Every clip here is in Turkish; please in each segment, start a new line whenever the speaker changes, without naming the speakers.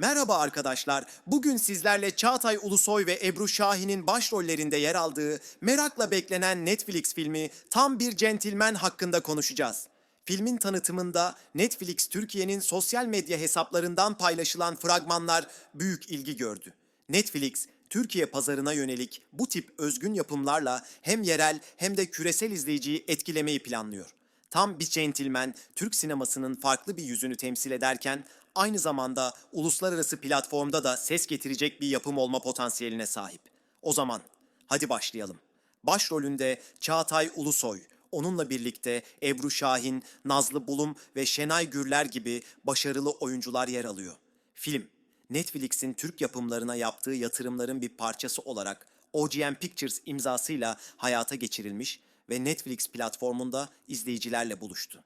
Merhaba arkadaşlar. Bugün sizlerle Çağatay Ulusoy ve Ebru Şahin'in başrollerinde yer aldığı merakla beklenen Netflix filmi Tam Bir Centilmen hakkında konuşacağız. Filmin tanıtımında Netflix Türkiye'nin sosyal medya hesaplarından paylaşılan fragmanlar büyük ilgi gördü. Netflix, Türkiye pazarına yönelik bu tip özgün yapımlarla hem yerel hem de küresel izleyiciyi etkilemeyi planlıyor. Tam bir centilmen Türk sinemasının farklı bir yüzünü temsil ederken aynı zamanda uluslararası platformda da ses getirecek bir yapım olma potansiyeline sahip. O zaman hadi başlayalım. Başrolünde Çağatay Ulusoy, onunla birlikte Ebru Şahin, Nazlı Bulum ve Şenay Gürler gibi başarılı oyuncular yer alıyor. Film, Netflix'in Türk yapımlarına yaptığı yatırımların bir parçası olarak OGM Pictures imzasıyla hayata geçirilmiş ve Netflix platformunda izleyicilerle buluştu.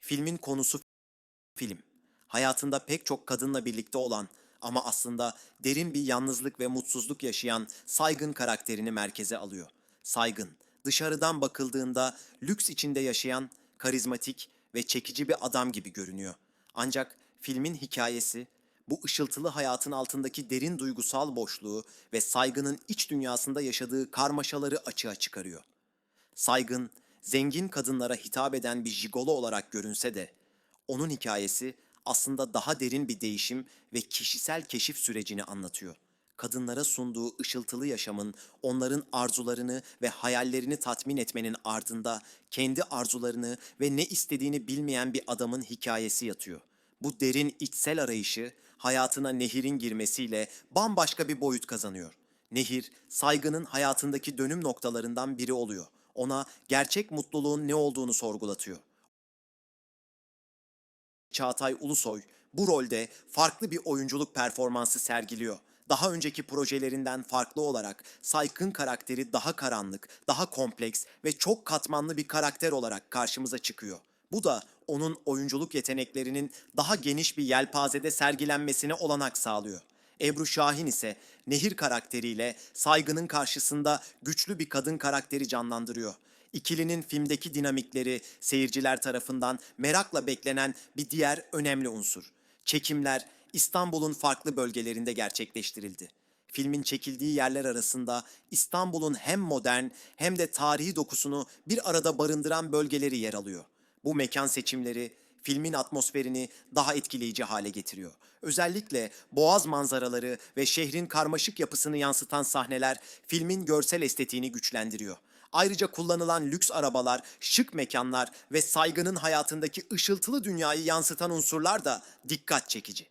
Filmin konusu film. Hayatında pek çok kadınla birlikte olan ama aslında derin bir yalnızlık ve mutsuzluk yaşayan Saygın karakterini merkeze alıyor. Saygın, dışarıdan bakıldığında lüks içinde yaşayan, karizmatik ve çekici bir adam gibi görünüyor. Ancak filmin hikayesi bu ışıltılı hayatın altındaki derin duygusal boşluğu ve Saygın'ın iç dünyasında yaşadığı karmaşaları açığa çıkarıyor. Saygın, zengin kadınlara hitap eden bir jigolo olarak görünse de onun hikayesi aslında daha derin bir değişim ve kişisel keşif sürecini anlatıyor. Kadınlara sunduğu ışıltılı yaşamın onların arzularını ve hayallerini tatmin etmenin ardında kendi arzularını ve ne istediğini bilmeyen bir adamın hikayesi yatıyor. Bu derin içsel arayışı hayatına Nehir'in girmesiyle bambaşka bir boyut kazanıyor. Nehir, saygının hayatındaki dönüm noktalarından biri oluyor. Ona gerçek mutluluğun ne olduğunu sorgulatıyor. Çağatay Ulusoy bu rolde farklı bir oyunculuk performansı sergiliyor. Daha önceki projelerinden farklı olarak Saykın karakteri daha karanlık, daha kompleks ve çok katmanlı bir karakter olarak karşımıza çıkıyor. Bu da onun oyunculuk yeteneklerinin daha geniş bir yelpazede sergilenmesine olanak sağlıyor. Ebru Şahin ise Nehir karakteriyle Saygın'ın karşısında güçlü bir kadın karakteri canlandırıyor. İkilinin filmdeki dinamikleri seyirciler tarafından merakla beklenen bir diğer önemli unsur. Çekimler İstanbul'un farklı bölgelerinde gerçekleştirildi. Filmin çekildiği yerler arasında İstanbul'un hem modern hem de tarihi dokusunu bir arada barındıran bölgeleri yer alıyor. Bu mekan seçimleri filmin atmosferini daha etkileyici hale getiriyor. Özellikle boğaz manzaraları ve şehrin karmaşık yapısını yansıtan sahneler filmin görsel estetiğini güçlendiriyor. Ayrıca kullanılan lüks arabalar, şık mekanlar ve saygının hayatındaki ışıltılı dünyayı yansıtan unsurlar da dikkat çekici.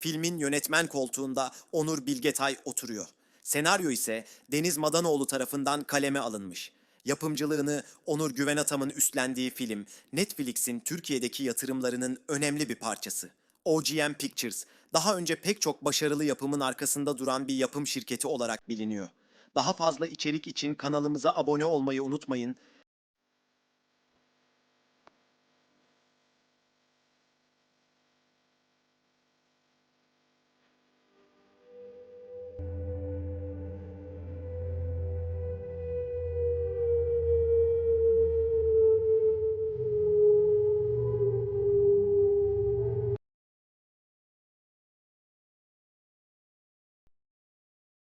Filmin yönetmen koltuğunda Onur Bilgetay oturuyor. Senaryo ise Deniz Madanoğlu tarafından kaleme alınmış. Yapımcılığını Onur Güvenatam'ın üstlendiği film, Netflix'in Türkiye'deki yatırımlarının önemli bir parçası. OGM Pictures, daha önce pek çok başarılı yapımın arkasında duran bir yapım şirketi olarak biliniyor. Daha fazla içerik için kanalımıza abone olmayı unutmayın.